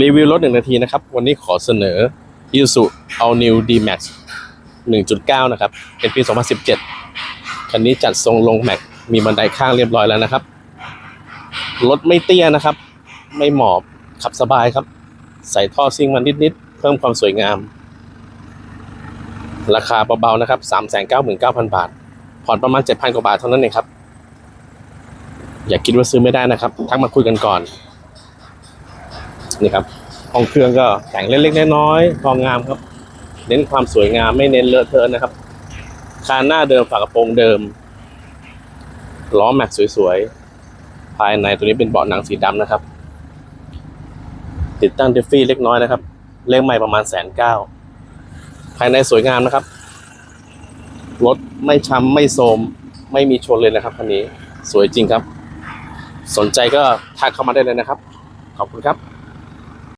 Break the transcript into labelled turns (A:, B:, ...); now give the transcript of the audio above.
A: รีวิวรถหนึ่งนาทีนะครับ วันนี้ขอเสนอ Isuzu All New D-Max 1.9 นะครับ เป็นปี 2017 คันนี้จัดทรงลงแม็ก มีบันไดข้างเรียบร้อยแล้วนะครับ รถไม่เตี้ยนะครับ ไม่หมอบ ขับสบายครับ ใส่ท่อซิ่งมันนิด ๆ เพิ่มความสวยงาม ราคาเบา ๆ นะครับ 399,000 บาท ผ่อนประมาณ 7,000 กว่าบาทเท่านั้นเองครับ อย่าคิดว่าซื้อไม่ได้นะครับ ทักมาคุยกันก่อน นี่ครับห้องเครื่องก็แต่งเล็กๆน้อยๆพองามครับ เน้นความสวยงามไม่เน้นเลอะเทอะนะครับคานหน้าเดิมฝากระโปรงเดิมล้อแม็กสวยๆภายในตัวนี้เป็นเบาะหนังสีดำนะครับ ติดตั้งเดฟฟี่เล็กน้อยนะครับ เลขใหม่ประมาณแสนเก้าภายในสวยงามนะครับรถไม่ช้ำไม่โทรมไม่มีชนเลยนะครับคันนี้สวยจริงครับ สนใจก็ทักเข้ามาได้เลยนะครับ ขอบคุณครับ